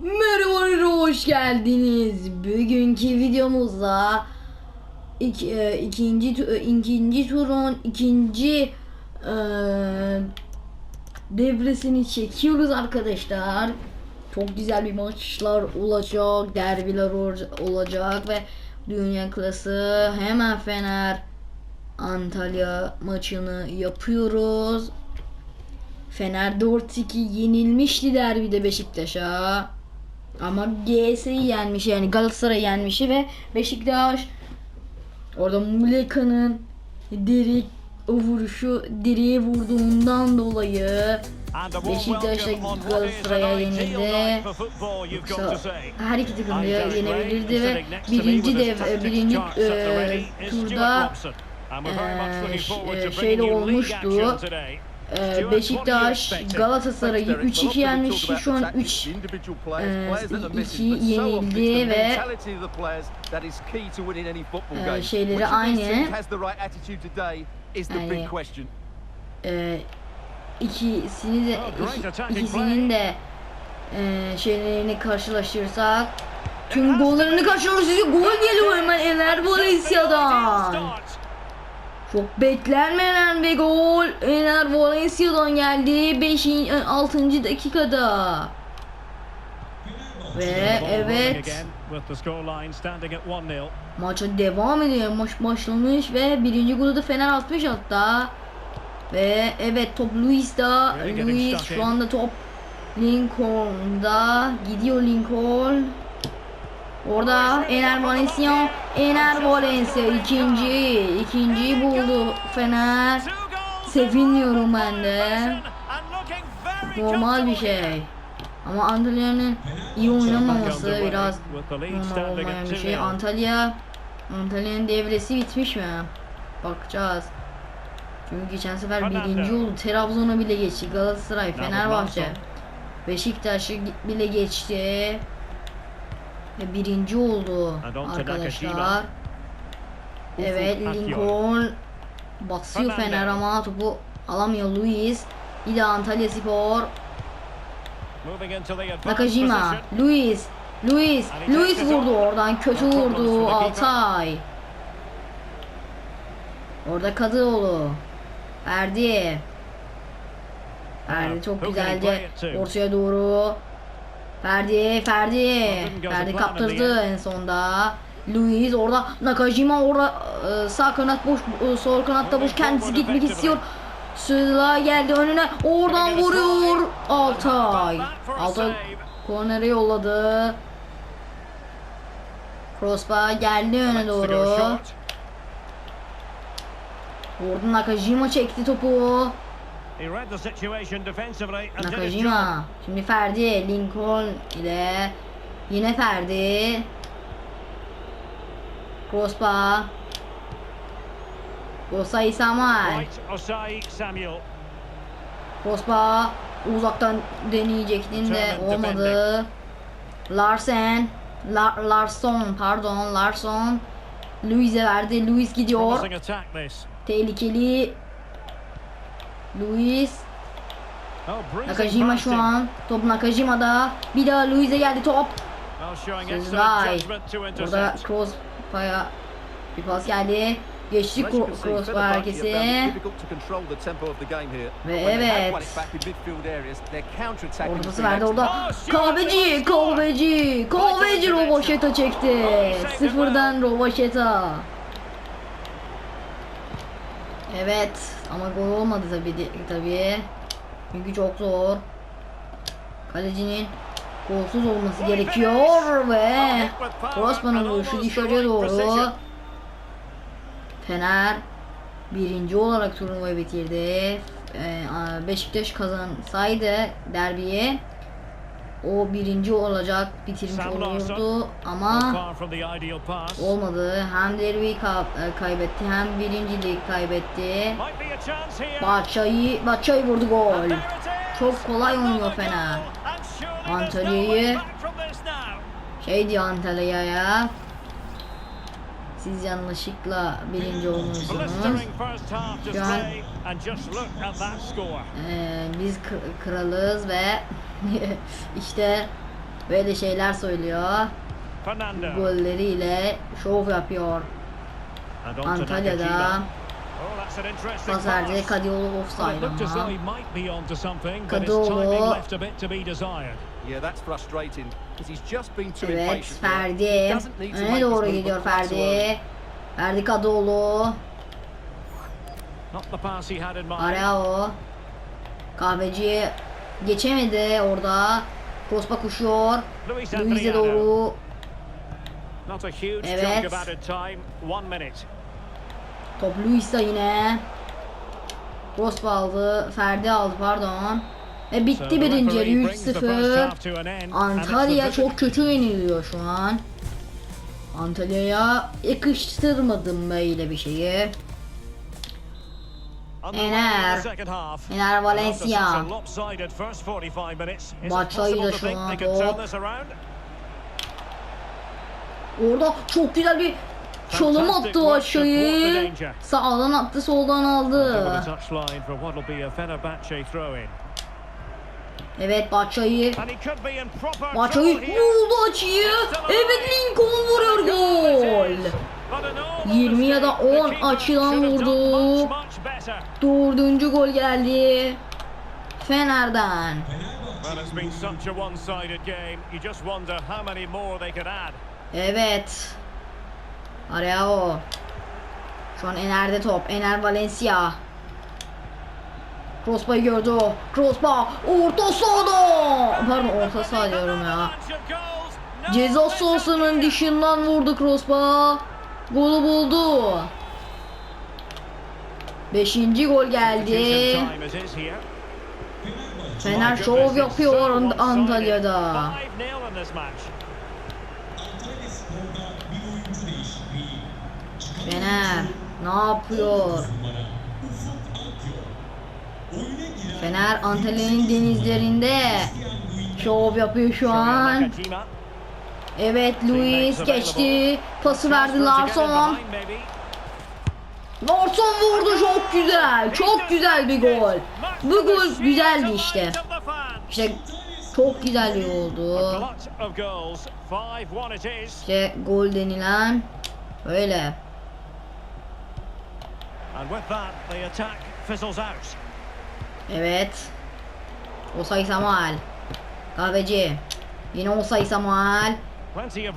Merhaba hoş geldiniz. Bugünkü videomuzda ik, e, ikinci e, ikinci turun ikinci e, devresini çekiyoruz arkadaşlar. Çok güzel bir maçlar olacak, derbiler olacak ve Dünya Klası hemen Fener Antalya maçını yapıyoruz. Fener 4-2 yenilmişti derbide Beşiktaş'a. Ama GS'yi yenmiş yani Galatasaray yenmişi ve Beşiktaş orada Muleka'nın direk o vuruşu direğe vurduğundan dolayı Beşiktaş'la Galatasaray'a yenildi. Yoksa her iki takım da yenebilirdi ve birinci dev birinci e, turda e, ş- e, şeyde olmuştu. E, Beşiktaş Galatasaray'ı 3-2 yenmişti. Şu an 3 2 yenildi ve e, şeyleri aynı. Yani e, ikisini de iki- ikisinin de e, şeylerini karşılaştırırsak tüm gollerini karşılaştırırsak gol geliyor hemen Ener Valencia'dan. Çok beklenmeyen bir gol Ener Valencia'dan geldi 5. 6. dakikada. Ve evet maça devam ediyor. Maç başlamış ve birinci golü de Fener atmış hatta. Ve evet top Luis'da. Luis şu anda top Lincoln'da. Gidiyor Lincoln. Orada Ener Valencia. Ener Valencia ikinci. ikinciyi buldu Fener. Seviniyorum ben de. Normal bir şey. Ama Antalya'nın iyi oynamaması biraz normal olmayan bir şey. Antalya Antalya'nın devresi bitmiş mi? Bakacağız. Çünkü geçen sefer birinci oldu. Trabzon'a bile geçti. Galatasaray, Fenerbahçe. Beşiktaş'ı bile geçti. Ve birinci oldu arkadaşlar. Evet. Lincoln basıyor. Fener ama topu alamıyor Luis. Bir de Antalya Spor. Nakajima, Luis, Luis, he Luis vurdu oradan kötü vurdu. Altay. Orada Kadıoğlu. Ferdi Now, çok güzelce ortaya doğru. Ferdi, Ferdi. Ferdi kaptırdı en sonda. Luis orada Nakajima orada e, sağ kanat boş, e, sol kanatta boş kendisi gitmek istiyor. Sıla geldi önüne. Oradan vuruyor. Altay. Altay kornere yolladı. Crossbar geldi öne doğru. Vurdu Nakajima çekti topu. Nakajima. Şimdi Ferdi. Lincoln ile yine Ferdi. Crossbar. Osai Samuel. Crossbar uzaktan deneyecektin de olmadı. Larsen, La- Larson pardon Larson Luis'e verdi. Luis gidiyor. Tehlikeli. Luis Oh, Nakajima şu an. Top Nakajima'da. Bir daha Luis'e geldi top. Sezai. Burada intercept. crossbar'a bir pas geldi. Geçti cro- crossbar herkesi. Ve evet. Orada pası verdi orada. Kahveci, kahveci, kahveci Roboşeta çekti. Sıfırdan Roboşeta. Evet ama gol olmadı tabi tabi. Çünkü çok zor. Kalecinin golsüz olması gerekiyor ve Crossman'ın vuruşu dışarıya doğru. Fener birinci olarak turnuvayı bitirdi. Ee, Beşiktaş kazansaydı derbiyi o birinci olacak bitirmiş olurdu ama olmadı. Hem derbiyi ka- e, kaybetti hem birinciliği kaybetti. Bahçayı, Bahçayı vurdu gol. Çok kolay oynuyor Fener. Antalya'yı şey diyor Antalya'ya. Siz yanlışlıkla birinci olmuşsunuz. Şu an. Ee, biz kralız ve işte Böyle şeyler söylüyor. Fernando. Golleriyle şov yapıyor. Antalya'da Well, it offside ama. he might be onto something, but his Kadıoğlu. timing left a bit to be desired. Yeah, that's frustrating because he's just been too Evet. Ferdi. Öne doğru gidiyor. Ferdi. Ferdi mind. Arao. Kahveci geçemedi orada. Crossba koşuyor. Luis Luis'e doğru. Evet. Top Luis'te yine. Crossba aldı. Ferdi aldı pardon. Ve bitti birinci yarı referee brings the first 3-0. half to an end, and it's the Antalya çok kötü yeniliyor şu an. Antalya'ya yakıştırmadım böyle bir şeyi. Minutes, is it Batshuayi to şu an top. Orada çok güzel bir Fantastic attı aşağıyı. Sağdan attı soldan aldı. Evet Bahçayı. Bahçayı vurdu açıyı. Evet Lincoln vuruyor gol. But an all 20 ya da mistake. The 10 keeper açıdan vurdu. Dördüncü gol geldi. Fener'den. Evet. Arao. Şu an Ener'de top. Ener Valencia. Crossba'yı gördü o. Crossba orta sahada. Pardon orta saha diyorum ya. Ceza sahasının dışından vurdu Crossba. Golü buldu. Beşinci gol geldi. Fener şov yapıyor Ant-. Antalya'da. 5-0 in this match. Fener ne yapıyor? Fener Antalya'nın denizlerinde şov yapıyor şu an. Evet Luis geçti. Pası verdi Larson. Larson vurdu çok güzel. Çok güzel bir gol. Bu gol güzeldi işte. İşte çok güzel bir oldu. glut of goals. 5-1 it is. İşte gol denilen out. Evet. Osay Samuel. Kahveci. Yine Osay Samuel. Plenty of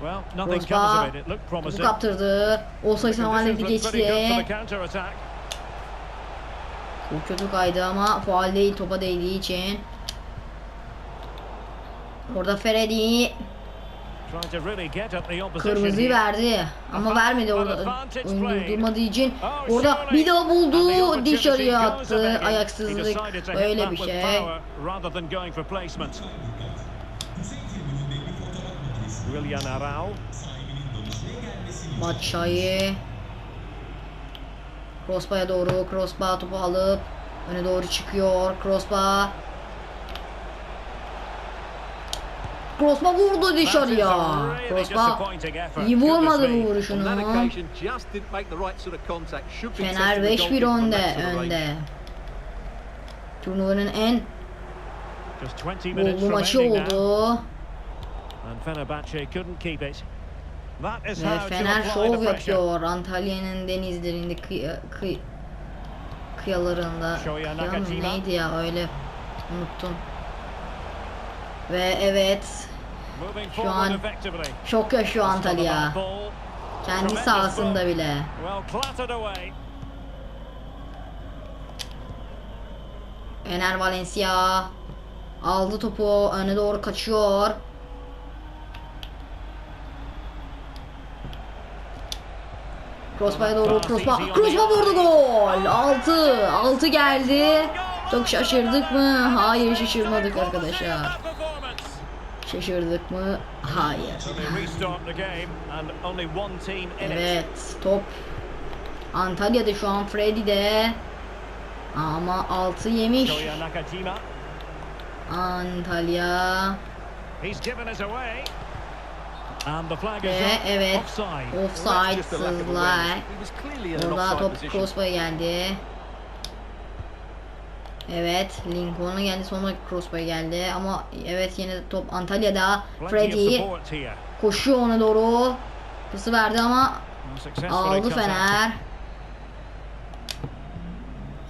Well, nothing Crossbar. comes of it. It looked Topu kaptırdı. For the geçti. Çok kötü kaydı ama faal değil topa değdiği için. Orada Feredi kırmızıyı verdi ama vermedi orada oyun durdurmadığı için. Orada bir daha buldu dışarıya attı ayaksızlık that bir şey. Willian Arau. Batshuayi Crossba'ya doğru Crossba topu alıp öne doğru çıkıyor. Crossba Crossba vurdu dışarıya. Crossba iyi vurmadı bu vuruşunu. Fener testing the 5-1 goalkeeper from önde önde. Turnuvanın en Just 20 minutes gollu maçı oldu And Fenerbahce couldn't keep it. That is ve how to Fener şov yapıyor. Antalya'nın denizlerinde kıy kıy kıyalarında. Kıya mı? Neydi ya? Öyle. Unuttum. Ve evet. Şu an şok yaşıyor Antalya. kendi sahasında bile. Ener Valencia aldı topu. Öne doğru kaçıyor Crossba'ya doğru Crossba Crossba vurdu gol. 6 6 geldi. Çok şaşırdık mı? Hayır şaşırmadık arkadaşlar. Şaşırdık mı? Hayır. Evet top Antalya'da şu an Freddy'de. Ama 6 yemiş. Antalya ve evet offsidesızlar Orada top. Crossba'ya geldi. Evet Lincoln'a geldi. Sonra Crossboy geldi. Ama evet yine top Antalya'da. Freddy koşuyor ona doğru. Pası verdi ama aldı. Fener.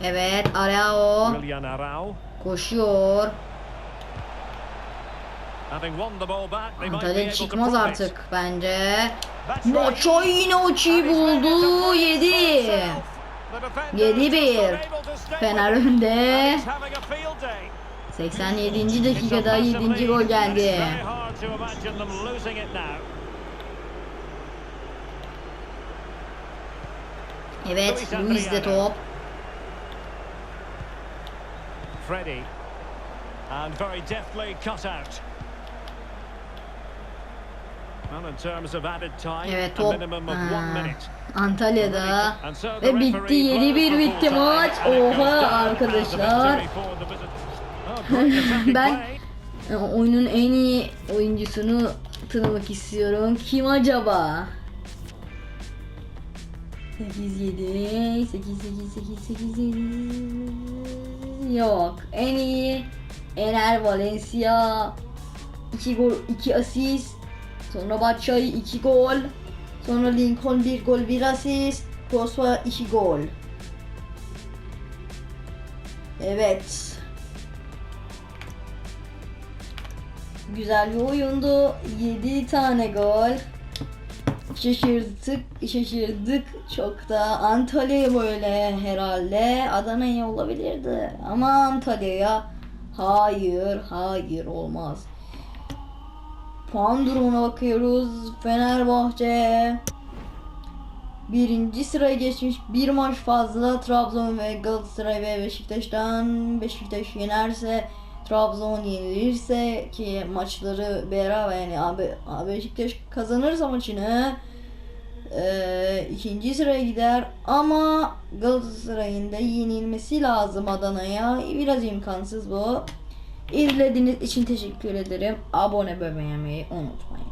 Evet Arao. Koşuyor. Antalya çıkmaz artık bence. Nacho yine Oçi'yi buldu. 7. Yedi bir. Fener önde. 87. dakikada 7. gol geldi. Evet Luis de top. Freddy. And very deftly cut out. Evet top Ha. Antalya'da ve bitti referee 7-1 blows the bitti maç. Oha arkadaşlar. Oh, Ben e, oyunun en iyi oyuncusunu tanımak istiyorum. Kim acaba? 8 7 8 8 8 8 7 Yok. En iyi Ener Valencia 2 gol 2 asist. Sonra Batshuayi 2 gol. Sonra Lincoln 1 gol 1 asist. Kosva 2 gol. Evet. Güzel bir oyundu. 7 tane gol. Şaşırdık, şaşırdık çok da. Antalya böyle herhalde Adana'ya olabilirdi. Ama Antalya'ya hayır, hayır olmaz. Puan durumuna bakıyoruz. Fenerbahçe birinci sıraya geçmiş. Bir maç fazla Trabzon ve Galatasaray ve Beşiktaş'tan. Beşiktaş yenerse Trabzon yenilirse ki maçları beraber yani abi, abi Beşiktaş kazanırsa maçını eee, ikinci sıraya gider ama Galatasaray'ın da yenilmesi lazım Adana'ya biraz imkansız bu. İzlediğiniz için teşekkür ederim. Abone beğenmeyi unutmayın.